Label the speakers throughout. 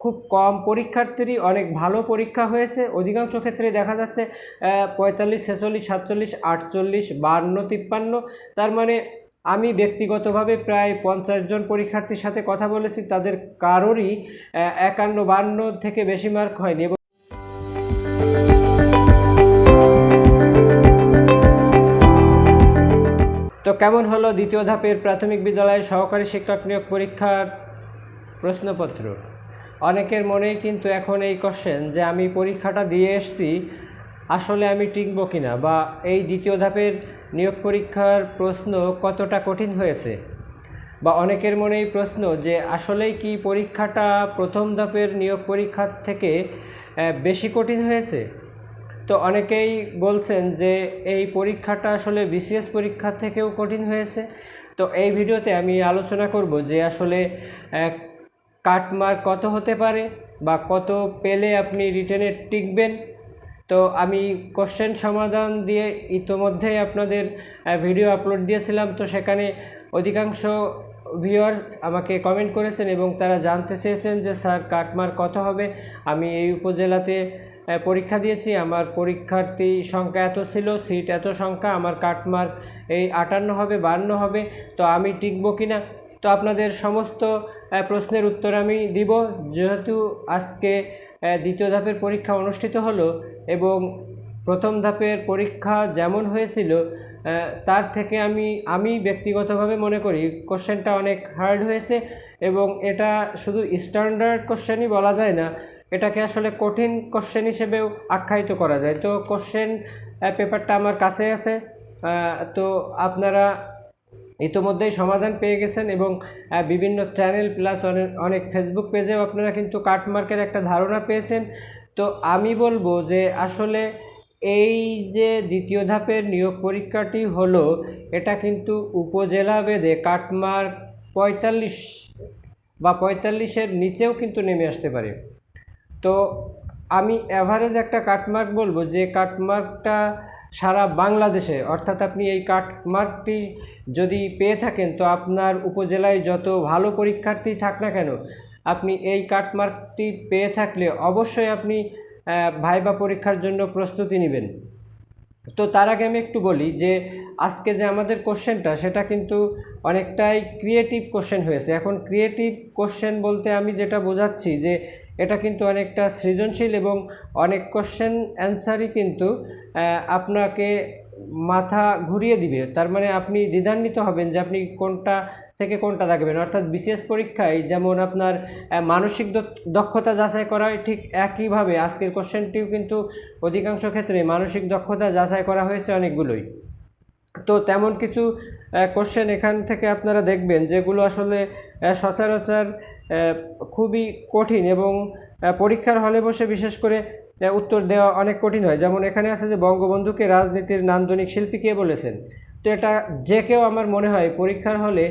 Speaker 1: খুব কম পরীক্ষার্থীরই অনেক ভালো পরীক্ষা হয়েছে। অধিকাংশ ক্ষেত্রে দেখা যাচ্ছে পঁয়তাল্লিশ, ছেচল্লিশ, সাতচল্লিশ, আটচল্লিশ, বান্ন, তিপ্পান্ন। তার মানে আমি ব্যক্তিগতভাবে প্রায় পঞ্চাশ জন পরীক্ষার্থীর সাথে কথা বলেছি, তাদের কারোরই একান্ন, বান্ন থেকে বেশি মার্ক হয়নি এবং তো কেমন হলো দ্বিতীয় ধাপের প্রাথমিক বিদ্যালয়ের সহকারী শিক্ষক নিয়োগ পরীক্ষার প্রশ্নপত্র? অনেকের মনেই কিন্তু এখন এই কোশ্চেন যে আমি পরীক্ষাটা দিয়ে এসছি, আসলে আমি টিকবো কিনা? বা এই দ্বিতীয় ধাপের নিয়োগ পরীক্ষার প্রশ্ন কতটা কঠিন হয়েছে? বা অনেকের মনেই প্রশ্ন যে আসলেই কি পরীক্ষাটা প্রথম ধাপের নিয়োগ পরীক্ষার থেকে বেশি কঠিন হয়েছে? তো অনেকেই বলছেন যে এই পরীক্ষাটা আসলে বিসিএস পরীক্ষার থেকেও কঠিন হয়েছে। তো এই ভিডিওতে আমি আলোচনা করব যে আসলে কাটমার্ক কত হতে পারে বা কত পেলে আপনি রিটেনে টিকবেন? তো আমি কোশ্চেন সমাধান দিয়ে ইতোমধ্যেই আপনাদের ভিডিও আপলোড দিয়েছিলাম। তো সেখানে অধিকাংশ ভিউয়ার্স আমাকে কমেন্ট করেছেন এবং তারা জানতে চেয়েছেন যে, স্যার কাটমার্ক কত হবে? আমি এই উপজেলাতে পরীক্ষা দিয়েছি। আমার পরীক্ষার্থী সংখ্যা এত ছিল, সিট এত সংখ্যা, আমার কাটমার্ক এই আটান্ন হবে, বান্ন হবে, তো আমি টিকবো কিনা? তো আপনাদের সমস্ত প্রশ্নের উত্তর আমি দিব। যেহেতু আজকে দ্বিতীয় ধাপের পরীক্ষা অনুষ্ঠিত হলো এবং প্রথম ধাপের পরীক্ষা যেমন হয়েছিল তার থেকে আমি আমি ব্যক্তিগতভাবে মনে করি কোশ্চেনটা অনেক হার্ড হয়েছে এবং এটা শুধু স্ট্যান্ডার্ড কোশ্চেনই বলা যায় না, এটাকে আসলে কঠিন কোশ্চেন হিসেবেও আখ্যায়িত করা যায়। তো কোশ্চেন পেপারটা আমার কাছে আছে। তো আপনারা ইতোমধ্যেই সমাধান পেয়ে গেছেন এবং বিভিন্ন চ্যানেল প্লাস অনেক ফেসবুক পেজেও আপনারা কিন্তু কাটমার্কের একটা ধারণা পেয়েছেন। তো আমি বলব যে আসলে এই যে দ্বিতীয় ধাপের নিয়োগ পরীক্ষাটি হলো, এটা কিন্তু উপজেলা ভেদে কাটমার্ক পঁয়তাল্লিশ বা পঁয়তাল্লিশের নিচেও কিন্তু নেমে আসতে পারে। তো আমি অ্যাভারেজ একটা কাটমার্ক বলব যে কাটমার্কটা সারা বাংলাদেশে, অর্থাৎ আপনি এই কাটমার্কটি যদি পেয়ে থাকেন, তো আপনার উপজেলায় যত ভালো পরীক্ষার্থী থাক না কেন, আপনি এই কাটমার্কটি পেয়ে থাকলে অবশ্যই আপনি ভাইবা পরীক্ষার জন্য প্রস্তুতি নেবেন। তো তার আগে আমি একটু বলি যে, আজকে যে আমাদের কোশ্চেনটা, সেটা কিন্তু অনেকটাই ক্রিয়েটিভ কোশ্চেন হয়েছে। এখন ক্রিয়েটিভ কোশ্চেন বলতে আমি যেটা বোঝাচ্ছি যে এটা কিন্তু অনেকটা সৃজনশীল এবং অনেক কোশ্চেন অ্যান্সারই কিন্তু আপনাকে মাথা ঘুরিয়ে দিবে। তার মানে আপনি দ্বিধান্বিত হবেন যে আপনি কোনটা থেকে কোনটা দেখবেন অর্থাৎ বিশেষ পরীক্ষায় যেমন আপনার মানসিক দক্ষতা যাচাই করা হয় ঠিক একইভাবে। আজকের কোশ্চেনটিও কিন্তু অধিকাংশ ক্ষেত্রে মানসিক দক্ষতা যাচাই করা হয়েছে অনেকগুলোই। তো তেমন কিছু কোশ্চেন এখান থেকে আপনারা দেখবেন যেগুলো আসলে সচরাচর খুবই কঠিন এবং পরীক্ষার হলে বসে বিশেষ করে উত্তর দেওয়া অনেক কঠিন হয়। যেমন এখানে আছে যে বঙ্গবন্ধুকে রাজনীতির নান্দনিক শিল্পী কে বলেছেন। তো এটা যে কেউ আমার মনে হয় পরীক্ষার হলে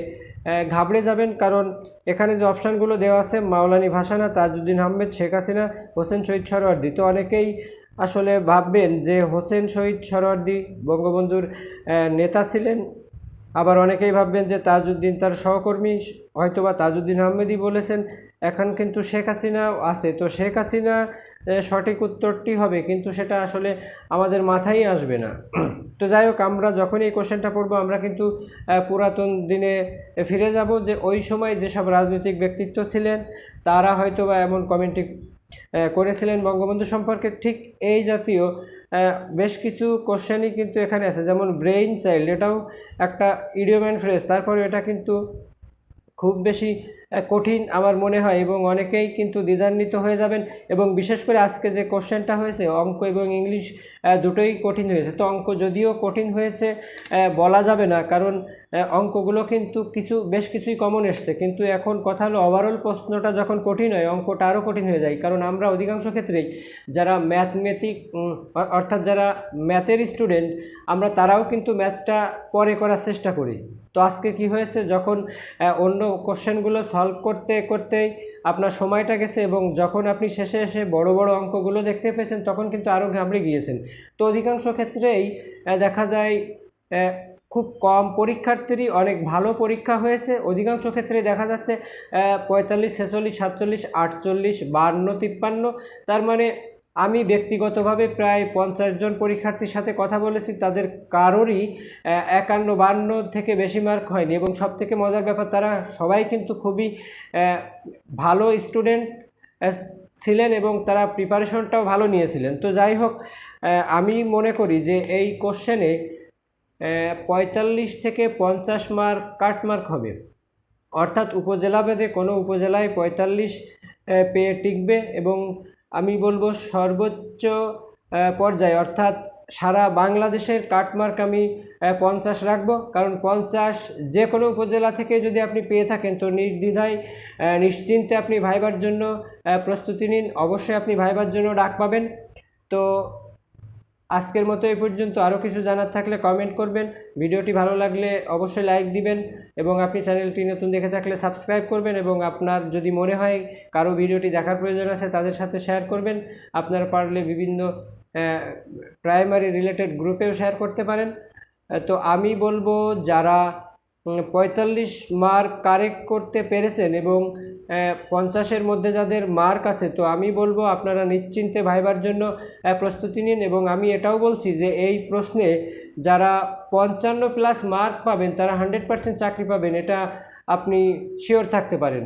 Speaker 1: ঘাবড়ে যাবেন কারণ এখানে যে অপশানগুলো দেওয়া আছে, মাওলানি ভাসানা, তাজউদ্দিন আহমেদ, শেখ হাসিনা, হোসেন শহীদ সরোয়ার্দী তো অনেকেই আসলে ভাববেন যে হোসেন শহীদ সরোয়ার্দী বঙ্গবন্ধুর নেতা ছিলেন। আবার অনেকেই ভাববেন যে তাজউদ্দিন তার সহকর্মী হয়তোবা তাজউদ্দিন আহমেদই বলেছেন এখন কিন্তু শেখ হাসিনাও আছে। তো শেখ হাসিনা সঠিক উত্তরটি হবে কিন্তু সেটা আসলে আমাদের মাথায় আসবে না। তো যাই হোক আমরা যখন এই কোশ্চেনটা পড়ব আমরা কিন্তু পুরাতন দিনে ফিরে যাব যে ওই সময় যেসব রাজনৈতিক ব্যক্তিত্ব ছিলেন তারা হয়তো বা এমন কমেন্টে আহ, করেছিলেন বঙ্গবন্ধু সম্পর্কে। ঠিক এই জাতীয় বেশ কিছু কোশ্চেনই কিন্তু এখানে আছে। যেমন ব্রেইন চাইল্ড এটাও একটা ইডিওম্যান ফ্রেজ তারপরে এটা কিন্তু খুব বেশি কঠিন আমার মনে হয় এবং অনেকেই কিন্তু দ্বিধান্বিত হয়ে যাবেন এবং বিশেষ করে আজকে যে কোশ্চেনটা হয়েছে, অঙ্ক এবং ইংলিশ দুটোই কঠিন হয়েছে। তো অঙ্ক যদিও কঠিন হয়েছে বলা যাবে না কারণ অঙ্কগুলো কিন্তু কিছু, বেশ কিছুই কমন এসছে। কিন্তু এখন কথা হলো ওভারঅল প্রশ্নটা যখন কঠিন হয়, অঙ্কটা আরও কঠিন হয়ে যায়। কারণ আমরা অধিকাংশ ক্ষেত্রেই যারা ম্যাথমেটিক অর্থাৎ যারা ম্যাথের স্টুডেন্ট আমরা তারাও কিন্তু ম্যাথটা পরে করার চেষ্টা করি। তো আজকে কি হয়েছে? যখন অন্য কোশ্চেনগুলো সলভ করতে, করতেই আপনার সময়টা গেছে এবং যখন আপনি শেষে এসে বড় বড় অঙ্কগুলো দেখতে পেয়েছেন, তখন কিন্তু আরও ঘাবড়ে গিয়েছেন। তো অধিকাংশ ক্ষেত্রেই দেখা যায় খুব কম পরীক্ষার্থীরই অনেক ভালো পরীক্ষা হয়েছে। অধিকাংশ ক্ষেত্রে দেখা যাচ্ছে পঁয়তাল্লিশ, ছেচল্লিশ, সাতচল্লিশ, আটচল্লিশ, বান্ন, তিপ্পান্ন। তার মানে আমি ব্যক্তিগতভাবে প্রায় পঞ্চাশ জন পরীক্ষার্থীর সাথে কথা বলেছি, তাদের কারোরই একান্ন, বান্ন থেকে বেশি মার্ক হয়নি এবং সব থেকে মজার ব্যাপার, তারা সবাই কিন্তু খুবই ভালো স্টুডেন্ট ছিলেন এবং তারা প্রিপারেশনটাও ভালো নিয়েছিলেন। তো যাই হোক আমি মনে করি যে এই কোশ্চেনে পঁয়তাল্লিশ থেকে পঞ্চাশ মার্ক কাট মার্ক হবে। অর্থাৎ উপজেলা ভেদে কোনো উপজেলায় পঁয়তাল্লিশ পেয়ে টিকবে এবং আমি বলব সর্বোচ্চ পর্যায়ে, অর্থাৎ সারা বাংলাদেশের কাটমার্ক আমি পঞ্চাশ রাখব। কারণ পঞ্চাশ যে কোনো উপজেলা থেকে যদি আপনি পেয়ে থাকেন, তো নির্দ্বিধায় নিশ্চিন্তে আপনি ভাইবার জন্য প্রস্তুতি নিন। অবশ্যই আপনি ভাইবার জন্য ডাক পাবেন। তো আজকের মতো এই পর্যন্ত। আরও কিছু জানার থাকলে কমেন্ট করবেন। ভিডিওটি ভালো লাগলে অবশ্যই লাইক দিবেন এবং আপনি চ্যানেলটি নতুন দেখে থাকলে সাবস্ক্রাইব করবেন এবং আপনার যদি মনে হয় কারও ভিডিওটি দেখার প্রয়োজন আছে তাদের সাথে শেয়ার করবেন। আপনারা পারলে বিভিন্ন প্রাইমারি রিলেটেড গ্রুপেও শেয়ার করতে পারেন। তো আমি বলব যারা পঁয়তাল্লিশ মার্ক কারেক্ট করতে পেরেছেন এবং পঞ্চাশের মধ্যে যাদের মার্ক আছে, তো আমি বলব আপনারা নিশ্চিন্তে ভাইবার জন্য প্রস্তুতি নিন এবং আমি এটাও বলছি যে এই প্রশ্নে যারা পঞ্চান্ন প্লাস মার্ক পাবেন, তারা হান্ড্রেড পার্সেন্ট চাকরি পাবেন, এটা আপনি শিওর থাকতে পারেন।